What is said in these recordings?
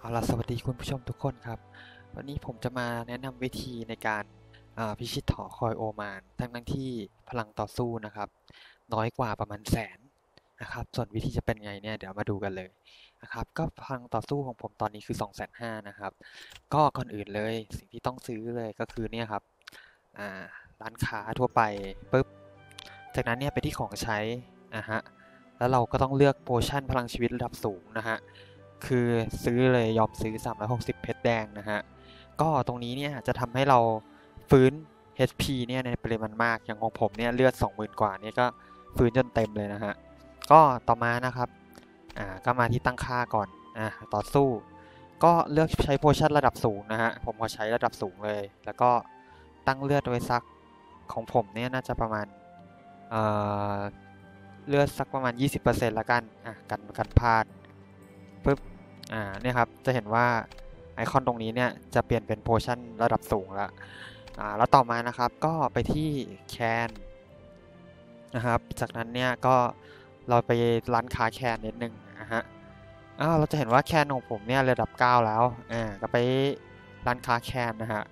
เอาล่ะสวัสดีคุณผู้ชมทุกคนครับ วันนี้ผมจะมาแนะนำวิธีในการาพิชิตหอคอยโอมาน ทั้งทั้งที่พลังต่อสู้นะครับ น้อยกว่าประมาณแสนนะครับ ส่วนวิธีจะเป็นไงเนี่ยเดี๋ยวมาดูกันเลยนะครับ ก็พลังต่อสู้ของผมตอนนี้คือ2 5 0 0 0นนะครับ ก็ก่อนอื่นเลยสิ่งที่ต้องซื้อเลยก็คือเนี่ยครับร้านค้าทั่วไปปุ๊บจากนั้นเนี่ยไปที่ของใช้นะฮะแล้วเราก็ต้องเลือกโพชั่นพลังชีวิตระดับสูงนะฮะ คือซื้อเลยยอมซื้อ 360 เพชรแดงนะฮะ ก็ตรงนี้เนี่ยจะทำให้เราฟื้น HP เนี่ยในปริมาณมาก อย่างของผมเนี่ยเลือด 20,000 กว่านี่ก็ฟื้นจนเต็มเลยนะฮะ ก็ต่อมานะครับ อ่า ก็มาที่ตั้งค่าก่อน อ่า ต่อสู้ ก็เลือกใช้โพชั่นระดับสูงนะฮะ ผมขอใช้ระดับสูงเลย แล้วก็ตั้งเลือดไว้สักของผมเนี่ยน่าจะประมาณ เอ่อ เลือดสักประมาณ 20%ละกัน อะ กันกันพลาด ปึ๊บ อ่า เนี่ยครับ จะเห็นว่าไอคอนตรงนี้เนี่ยจะเปลี่ยนเป็นโพชั่นระดับสูงแล้ว อ่า แล้วต่อมานะครับก็ไปที่แคนนะครับ จากนั้นเนี่ยก็เราไปร้านค้าแคนนิดนึงนะฮะ อ้าว เราจะเห็นว่าแคนของผมเนี่ยระดับ 9 แล้ว อ่า ก็ไปร้านค้าแคนนะฮะ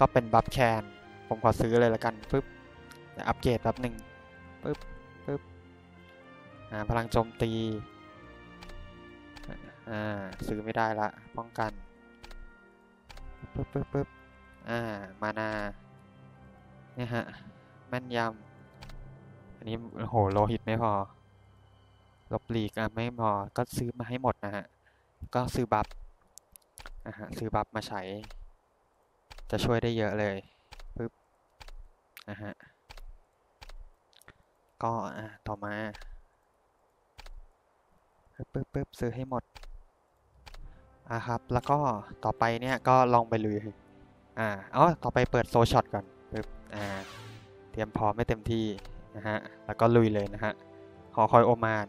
ก็เป็นบัฟแคนผมขอซื้อเลยละกันปึ๊บอัปเกรดแป๊บหนึ่งปึ๊บปึ๊บ อ่า พลังโจมตี อ่าซื้อไม่ได้ละ ป้องกันปึ๊บปึ๊บปึ๊บอ่า มานาเนี่ยฮะ แม่นยำ อันนี้โหโลหิตไม่พอ ลบหลีกอะไม่พอ ก็ซื้อมาให้หมดนะฮะ ก็ซื้อบัฟนะฮะ ซื้อบัฟมาใช้ จะช่วยได้เยอะเลยปึ๊บนะฮะ ก็อ่าต่อมาปึ๊บปึ๊บปึ๊บซื้อให้หมด อะครับ แล้วก็ต่อไปเนี่ยก็ลองไปลุยอ่าอ๋อต่อไปเปิดโซช็อตก่อนปึ๊บอ่าเตรียมพร้อมไม่เต็มที่นะฮะแล้วก็ลุยเลยนะฮะหอคอยโอมาน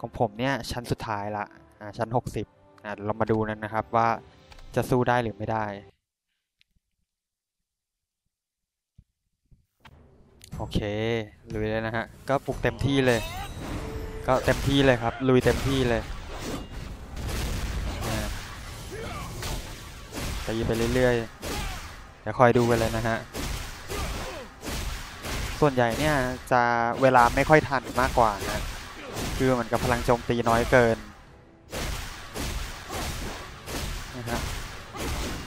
ของผมเนี่ยชั้นสุดท้ายละอ่าชั้น 60อ่าเรามาดูนั้นนะครับว่าจะสู้ได้หรือไม่ได้โอเคลุยเลยนะฮะก็ปลุกเต็มที่เลย ก็เต็มที่เลยครับลุยเต็มที่เลย ตีไปเรื่อยๆเดี๋ยวคอยดูกันเลยนะฮะ ส่วนใหญ่เนี่ยจะเวลาไม่ค่อยทันมากกว่านะคือเหมือนกับพลังโจมตีน้อยเกินนะฮะ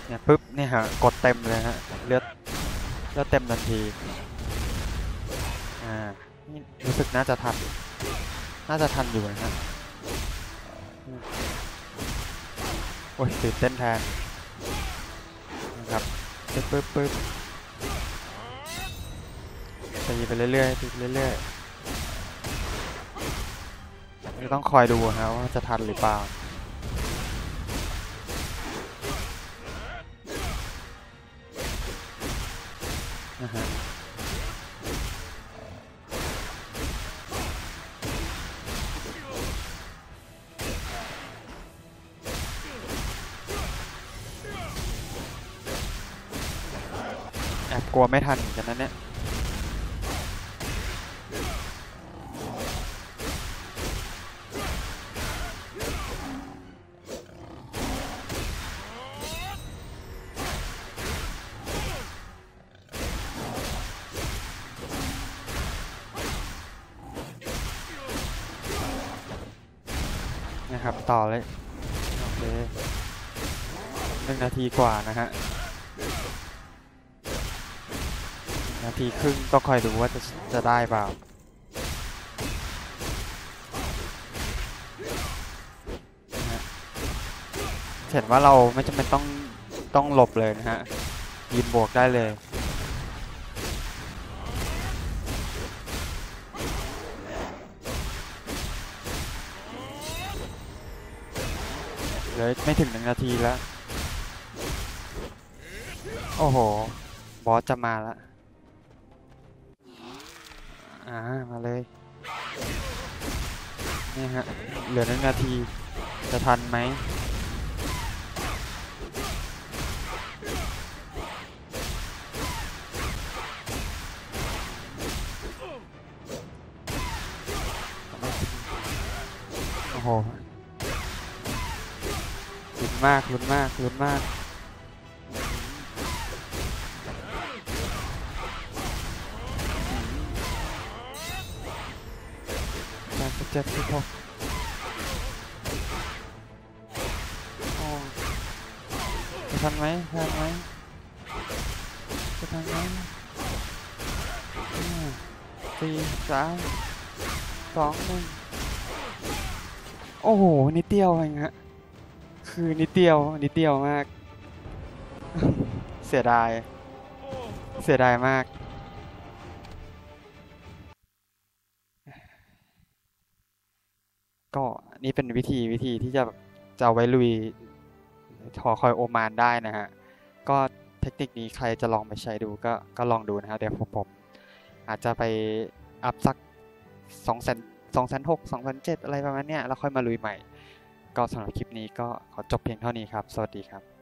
เนี่ยปุ๊บเนี่ยฮะกดเต็มเลยฮะเลือดเลือดเต็มทันทีอ่านี่รู้สึกน่าจะทันน่าจะทันอยู่นะฮะอืมโอ้ยตื่นเต้นแทน ครับปึ๊บปึ๊บปึ๊บตีไปเรื่อยๆตีไปเรื่อยๆจะต้องคอยดูฮะว่าจะทันหรือเปล่านะฮะ อบกลัวไม่ทันเหมือนกันนเนี่ยนะครับต่อเลยโอเคหนึ่งนาทีกว่านะฮะ นาทีครึ่งต้องคอยดูว่าจะจะได้เปล่าเห็นว่าเราไม่จำเป็นต้องต้องหลบเลยนะฮะยืนบวกได้เลยเหลือไม่ถึงหนึ่งนาทีแล้ว โอ้โห บอสจะมาแล้ว อ่า มาเลย นี่ฮะ เหลือหนึ่งนาที จะทันไหม โอ้โหลุ้นมากลุ้นมากลุ้นมาก จ็ดสิบหกโอ้จะทันไหมทันไหมจะทันไหมห้าสี่สามสองหนึ่งโอ้โห นิดเดียวเองฮะ คือนิดเดียว นิดเดียวมาก เสียดาย เสียดายมาก ก็นี่เป็นวิธีวิธีที่จะจะไว้ลุยหอคอยโอมานได้นะฮะ ก็เทคนิคนี้ใครจะลองไปใช้ดูก็ก็ลองดูนะครับเดี๋ยวผมผมอาจจะไปอัพสักสองแสนสองแสนหกสองแสนเจ็ดอะไรประมาณเนี้ยแล้วค่อยมาลุยใหม่ ก็สำหรับคลิปนี้ก็ขอจบเพียงเท่านี้ครับ สวัสดีครับ